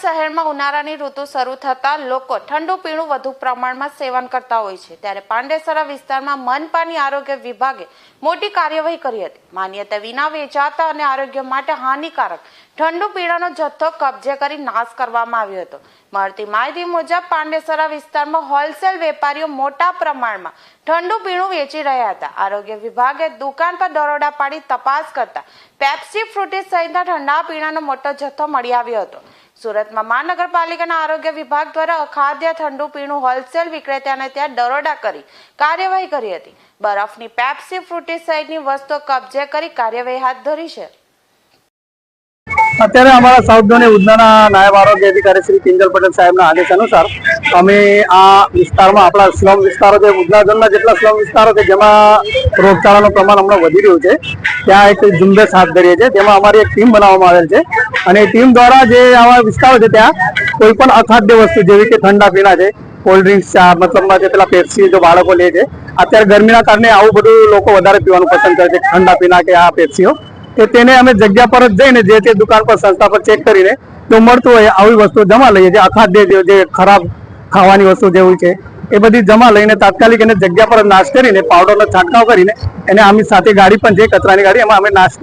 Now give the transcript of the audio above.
શહેરમાં ઉનાળાની ઋતુ શરૂ થતાં લોકો ઠંડુ પીણું વધુ પ્રમાણમાં સેવન કરતા હોય છે. ત્યારે પાંડેસરા વિસ્તારમાં મનપાની આરોગ્ય વિભાગે મોટી કાર્યવાહી કરી હતી. માન્યતા વિના વેચાતા અને આરોગ્ય માટે હાનિકારક ઠંડુ પીણાનો જથ્થો કબજે કરી નાશ કરવામાં આવ્યો હતો. મળતી માહિતી મુજબ, પાંડેસરા વિસ્તારમાં હોલસેલ વેપારીઓ મોટા પ્રમાણમાં ઠંડુ પીણું વેચી રહ્યા હતા. આરોગ્ય વિભાગે દુકાન પર દરોડા પાડી તપાસ કરતા પેપ્સી ફ્રૂટી સહિતના ઠંડા પીણાનો મોટો જથ્થો મળી આવ્યો હતો. સુરતમાં મહાનગરપાલિકાના આરોગ્ય વિભાગ દ્વારા અખાદ્ય ઠંડુ પીણું હોલસેલ વિક્રેતાને ત્યાં દરોડા કરી કાર્યવાહી કરી હતી. બરફની પેપ્સી ફ્રૂટી સહિતની વસ્તુઓ કબજે કરી કાર્યવાહી હાથ ધરી છે. અત્યારે અમારા સાઉથ ઝોન ઉધનાના નાયબ આરોગ્ય અધિકારી શ્રી કિંજલ પટેલ સાહેબના આદેશ અનુસાર અમે આ વિસ્તારમાં, આપણા સ્લમ વિસ્તારો છે, ઉધના જેટલા સ્લમ વિસ્તારો છે, જેમાં રોગચાળાનું પ્રમાણ હમણાં વધી રહ્યું છે. ત્યાં એક ઝુંબેશ હાથ ધરીએ છીએ. તેમાં અમારી એક ટીમ બનાવવામાં આવેલ છે. અને ટીમ દ્વારા જે આવા વિસ્તારો છે ત્યાં કોઈ પણ અખાદ્ય વસ્તુ, જેવી કે ઠંડા પીણા છે કોલ્ડ ડ્રિંક્સ ચા મતલબમાં પેલા પેપ્સી જો બાળકો લે છે, અત્યારે ગરમીના કારણે આવું બધું લોકો વધારે પીવાનું પસંદ કરે છે. ઠંડા પીણા કે આ પેપ્સીઓ કે તેને અમે જગ્યા પર જ જઈને જે તે દુકાન પર સંસ્થા પર ચેક કરીને જો મળતું હોય, આવી વસ્તુ જમા લઈએ છીએ. અખાદ્ય જે ખરાબ ખાવાની વસ્તુ જેવું છે એ બધી જમા લઈને તાત્કાલિક એને જગ્યા પર નાશ કરીને પાવડરનો છંટકાવ કરીને એને આમની સાથે ગાડી પણ જે કચરાની ગાડી, એમાં અમે નાશ